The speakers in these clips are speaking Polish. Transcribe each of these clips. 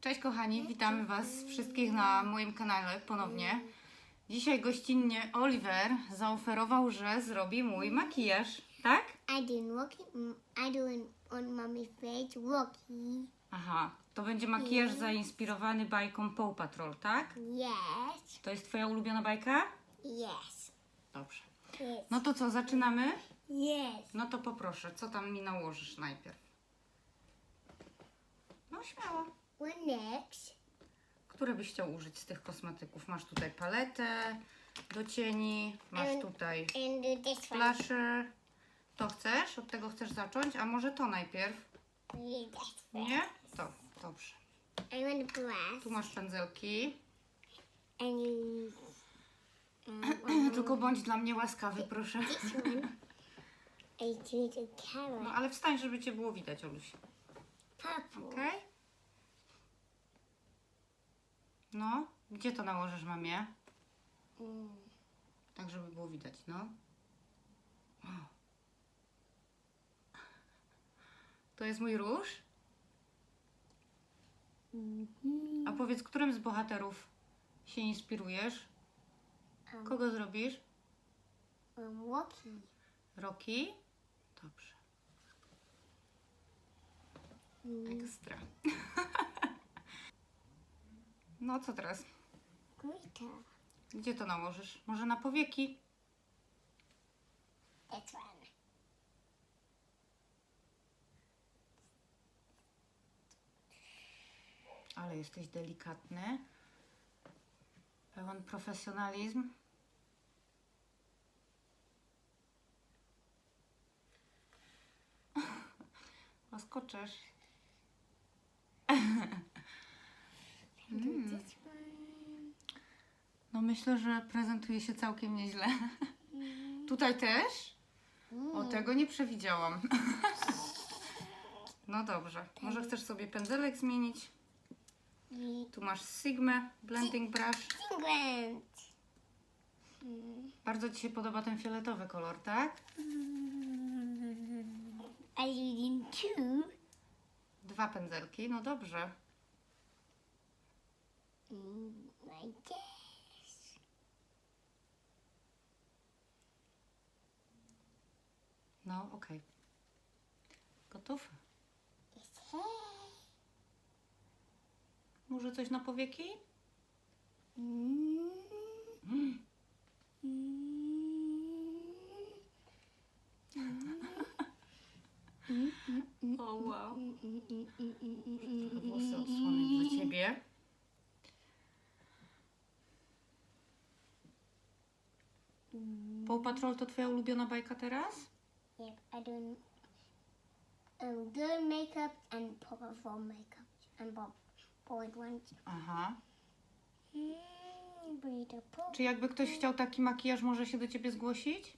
Cześć kochani, witamy Was wszystkich na moim kanale ponownie. Dzisiaj gościnnie Oliver zaoferował, że zrobi mój makijaż, tak? I do Rocky. mm, I do it on mommy's face. Rocky. Aha, to będzie makijaż zainspirowany bajką Paw Patrol, tak? Yes. To jest Twoja ulubiona bajka? Yes. Dobrze. Yes. No to co, zaczynamy? Yes. No to poproszę, co tam mi nałożysz najpierw? No śmiało. Next? Które byś chciał użyć z tych kosmetyków? Masz tutaj paletę do cieni, masz Em, tutaj And this one. Flasher. To chcesz? Od tego chcesz zacząć? A może to najpierw? Nie? To, dobrze. I want. Tu masz pędzelki. And you. Um, Tylko bądź dla mnie łaskawy, proszę. this one. I choose a No carrot. ale wstań, żeby cię było widać, Oluś. Purple. Okej? No, gdzie to nałożysz, mamie? Mm. Tak, żeby było widać, no. O. To jest mój róż? A powiedz, którym z bohaterów się inspirujesz? Kogo zrobisz? Rocky. Rocky? Dobrze. Mm. Ekstra. No co teraz? Glitter. Gdzie to nałożysz? Może na powieki? This one. Ale jesteś delikatny. Pełen profesjonalizm. Łaskoczesz. Do Mm. No myślę, że prezentuje się całkiem nieźle. Tutaj też? O, tego nie przewidziałam. No dobrze. Może chcesz sobie pędzelek zmienić? You Tu masz Sigma Blending Brush. Mm. Bardzo Ci się podoba ten fioletowy kolor, tak? In two? Dwa pędzelki, no dobrze. Mm, like this. No, okej. Gotów? It's. Może coś na powieki? Mm. Mm. O wow odsłony dla Ciebie. Paw Patrol to Twoja ulubiona bajka teraz? Yep, I do um, good makeup and powerful makeup and bold ones. Aha. Mm, beautiful. Czy jakby ktoś chciał taki makijaż, może się do Ciebie zgłosić?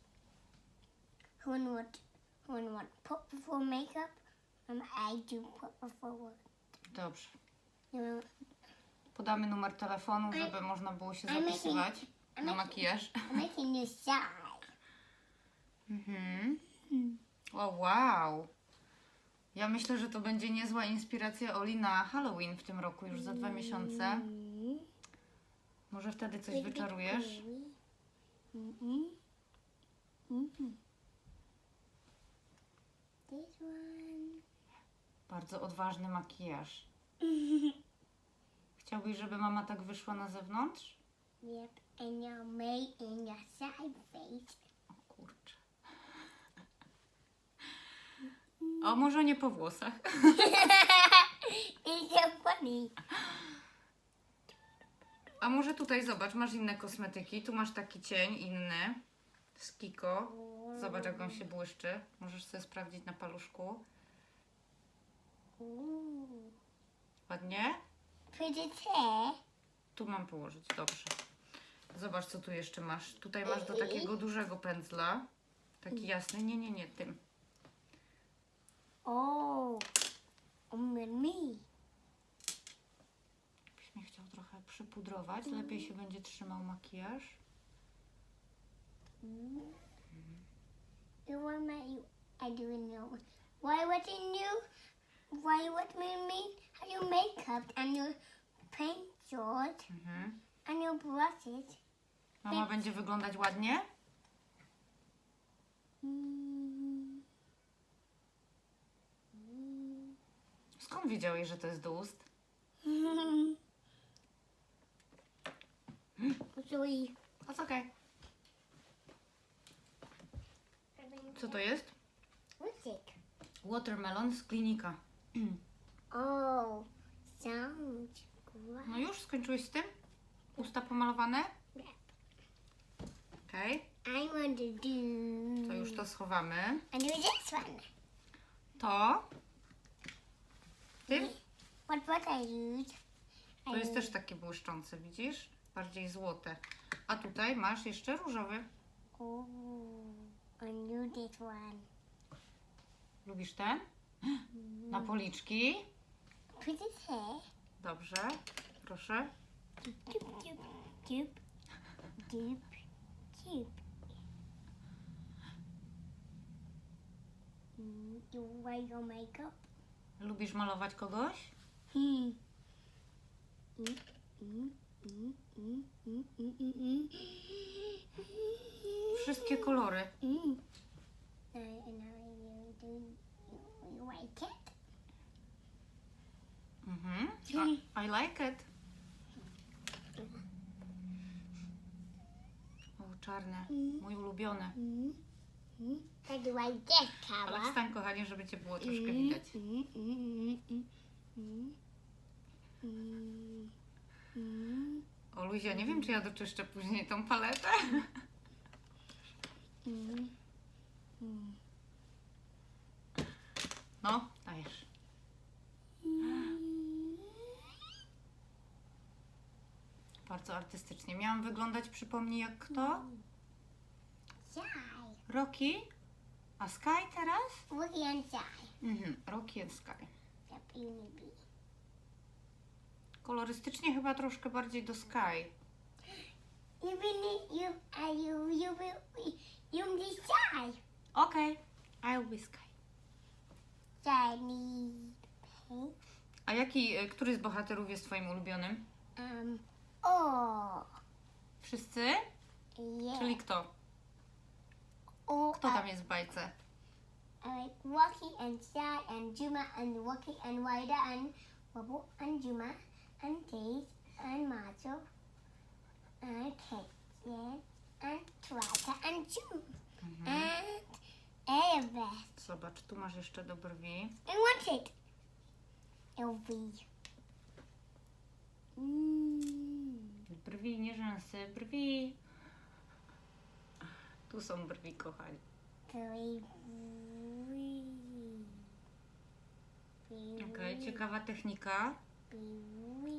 Who would who would powerful makeup? Um, I do powerful. Dobrze. Podamy numer telefonu, żeby można było się I'm making- zapisywać I'm na makijaż. I'm making you shy. Mhm. O wow. Ja myślę, że to będzie niezła inspiracja Oli na Halloween w tym roku, już za dwa miesiące. Mm. Może wtedy coś wyczarujesz? Mm-mm. This one. Bardzo odważny makijaż. Chciałbyś, żeby mama tak wyszła na zewnątrz? Yep, and your mate in your side face. O kurczę. O, może nie po włosach. So funny. A może tutaj zobacz, masz inne kosmetyki. Tu masz taki cień inny z Kiko. Zobacz, jak on się błyszczy. Możesz sobie sprawdzić na paluszku. Ładnie? Tu mam położyć, dobrze. Zobacz, co tu jeszcze masz. Tutaj masz do takiego dużego pędzla. Taki jasny. Nie, nie, nie, tym. Oh, um, with me. Byś mnie chciał trochę przypudrować. Lepiej się będzie trzymał makijaż. You want my? I do know. Why? What in you? why what me mean how your makeup and your paint job Mhm. and your brushes. Mama będzie wyglądać ładnie? Mm. Skąd wiedziałeś, że to jest do ust? Sorry. That's okay. Co to jest? It? Watermelon z klinika. Sounds great. No już skończyłeś z tym? Usta pomalowane? Okej, I want to do. to już to schowamy. Do this one. To. Tym? What what I use? To jest też takie błyszczące, widzisz? Bardziej złote. A tutaj masz jeszcze różowy. Oh, I knew this one. Lubisz ten? Na policzki. Dobrze, proszę. Mm, You wear your makeup? Lubisz malować kogoś? Hmm. Wszystkie kolory. You like it? Mhm. I, I like it. O, czarne. Mój ulubiony. I do like Ale wstań, kochanie, żeby cię było troszkę widać. O, Luzia, nie wiem, czy ja doczyszczę później tą paletę. No, dajesz. Bardzo artystycznie. Miałam wyglądać, przypomnij, jak kto? Shy. Rocky? A Sky teraz? Wookie and shy. Mhm, Rocky and Sky. Yep, be. Kolorystycznie chyba troszkę bardziej do Sky. You really, you, you, you will, you be shy. Okej, I'll be Sky. Paint. A jaki, y, który z bohaterów jest twoim ulubionym? Um, oh, Wszyscy? yeah. Czyli kto? Oh, Kto tam jest w bajce? Like Rocky and Shy and Juma and Rocky and Ryder and Bubble and Juma and Days and Macho and Captain and Tracker and June and Everest Zobacz, tu masz jeszcze do brwi. and what's it? LV. Mm. Brwi, nie rzęsy, brwi. Tu są brwi, kochani. Okej, ciekawa technika.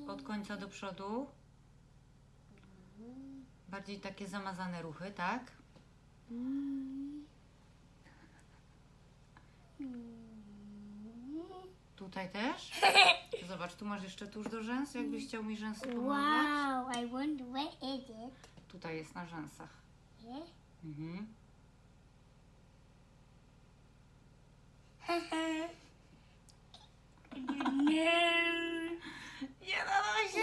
Od końca do przodu. Bardziej takie zamazane ruchy, tak? Tutaj też. Zobacz, tu masz jeszcze tuż do rzęs, jakbyś chciał mi rzęsy pomalować. Wow, I wonder where is it? Tutaj jest na rzęsach. Here? Mhm. Nie no, się.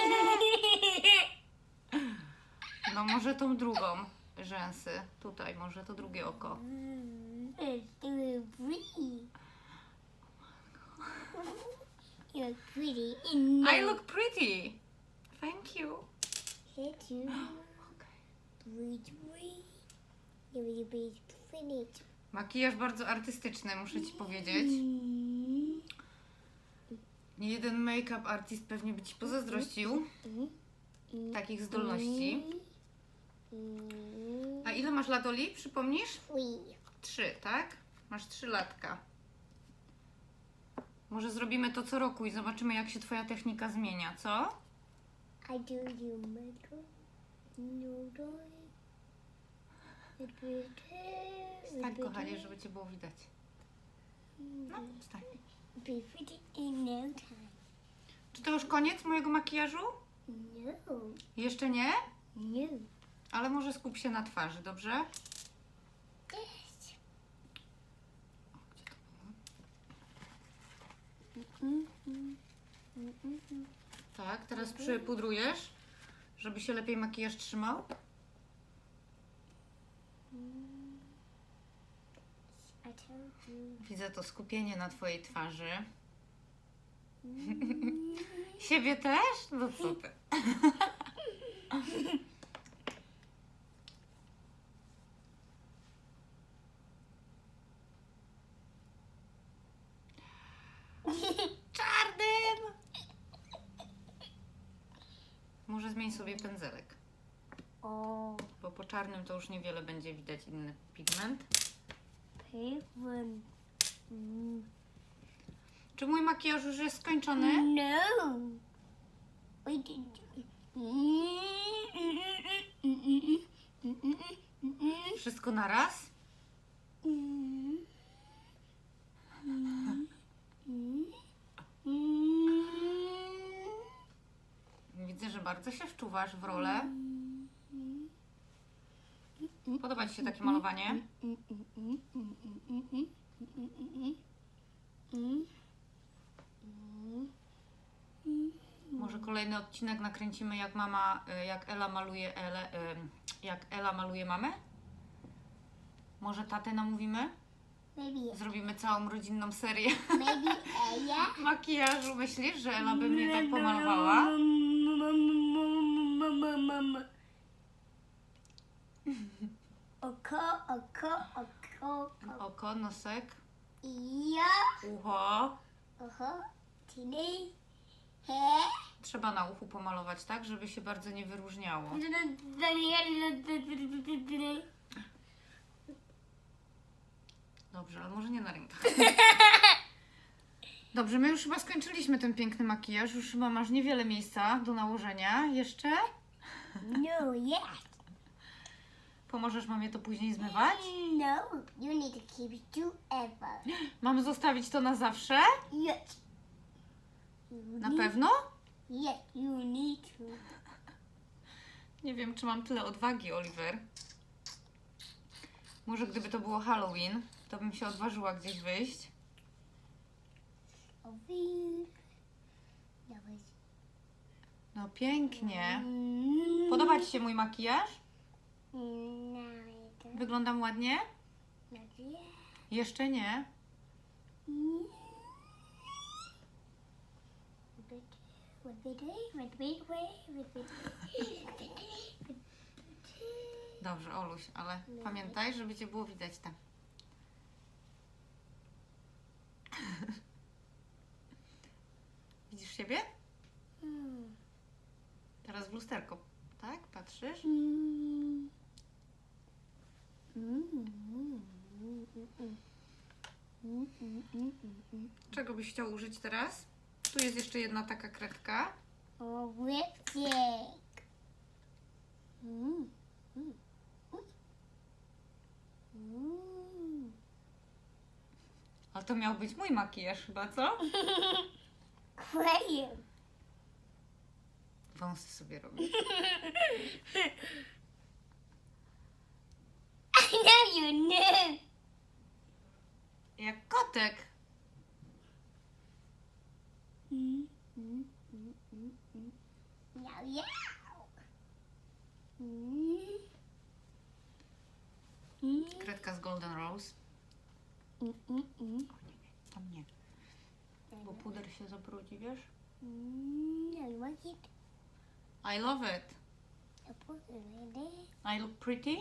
No może tą drugą rzęsy. Tutaj, może to drugie oko. Pretty. You're pretty. I look pretty. Thank you. Hit you. Makijaż bardzo artystyczny, muszę ci powiedzieć. Nie jeden make-up artist pewnie by ci pozazdrościł takich zdolności. A ile masz lat, Oli? Przypomnisz? Three. Trzy, tak? Masz trzy latka. Może zrobimy to co roku i zobaczymy, jak się twoja technika zmienia, co? I do you makeup. No. Wstań, kochanie, żeby cię było widać. No, time. Czy to już koniec mojego makijażu? No. Jeszcze nie? No. Ale może skup się na twarzy, dobrze? Było? Tak, teraz przypudrujesz, żeby się lepiej makijaż trzymał. Widzę to skupienie na twojej twarzy. Siebie też? No co ty? Czarnym! Może zmień sobie pędzelek, Oh, bo po czarnym to już niewiele będzie widać inny pigment. Czy mój makijaż już jest skończony? No. We did. Wszystko naraz? Widzę, że bardzo się wczuwasz w rolę. Podoba Ci się takie malowanie? Może kolejny odcinek nakręcimy, jak mama, y, jak Ela maluje Elę, y, jak Ela maluje mamę? Może tatę namówimy? Maybe, Zrobimy całą rodzinną serię maybe Aya. makijażu. Myślisz, że Ela by mnie tak pomalowała? Oko, oko, oko. Oko, nosek, Ja. ucho. Oho. Tini. He. Trzeba na uchu pomalować, tak? Żeby się bardzo nie wyróżniało. Dobrze, ale może nie na rękach. Dobrze, my już chyba skończyliśmy ten piękny makijaż. Już chyba masz niewiele miejsca do nałożenia. Jeszcze? No, yes. Pomożesz mamie to później zmywać? No, you need to keep it to ever. Mam zostawić to na zawsze? Yes. Na pewno? Yes, you need to. Nie wiem, czy mam tyle odwagi, Oliver. Może gdyby to było Halloween, to bym się odważyła gdzieś wyjść. No pięknie. Mm. Podoba Ci się mój makijaż? No, Wyglądam ładnie? yet. Jeszcze nie. Dobrze, Oluś, ale pamiętaj, żeby Cię było widać tam. Widzisz siebie? Hmm. Teraz w lusterko, tak? Patrzysz? Mm. Mm, mm, mm, mm, mm. Mm, mm, mm, mm, mm. Czego byś chciał użyć teraz? Tu jest jeszcze jedna taka kredka. Oh, lipstick. Mm. Mm. Mm. Ale to miał być mój makijaż chyba, co? Crayon. Wąsy sobie robię. I know you knew. Kotek. Mm, mm, mm, mm, mm. Mm. Mm, Kredka z Golden Rose. mm, mm, mm. O nie, nie, tam nie. Bo puder się zabrudzi, wiesz? Mm, want it? I love it. I put it right there. I look pretty.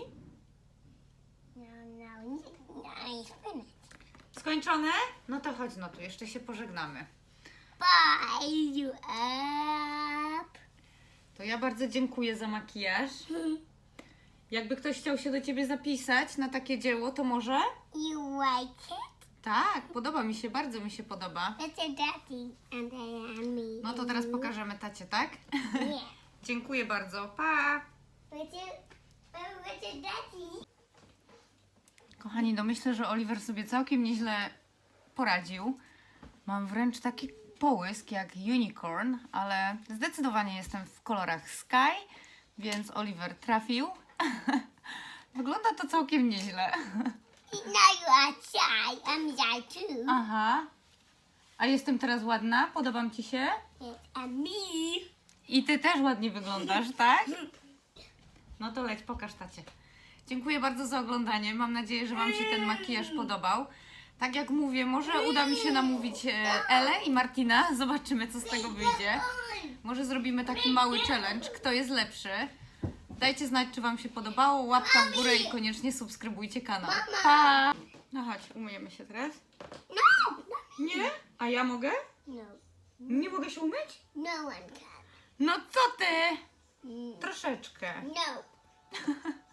No, no, no. Skończone? No to chodź, no tu jeszcze się pożegnamy. Bye, you up. To ja bardzo dziękuję za makijaż. Jakby ktoś chciał się do ciebie zapisać na takie dzieło, to może? You like it? Tak, podoba mi się, bardzo mi się podoba. That's your daddy and I am me. No to teraz pokażemy tacie, tak? Yeah. Dziękuję bardzo. Pa! What's your, what's your daddy? Kochani, no myślę, że Oliver sobie całkiem nieźle poradził. Mam wręcz taki połysk jak unicorn, ale zdecydowanie jestem w kolorach sky, więc Oliver trafił. Wygląda to całkiem nieźle. Now you are shy. I'm shy too. Aha. A jestem teraz ładna? Podobam Ci się? Yes, and me. I Ty też ładnie wyglądasz, tak? No to leć, pokaż tacie. Dziękuję bardzo za oglądanie. Mam nadzieję, że Wam się ten makijaż podobał. Tak jak mówię, może uda mi się namówić e, Elę i Martina. Zobaczymy, co z tego wyjdzie. Może zrobimy taki mały challenge, kto jest lepszy. Dajcie znać, czy Wam się podobało. Łapka w górę i koniecznie subskrybujcie kanał. Pa! No chodź, umyjemy się teraz. No, Nie? A ja mogę? no, Nie mogę się umyć? no one can. No co ty? Mm, Troszeczkę. No.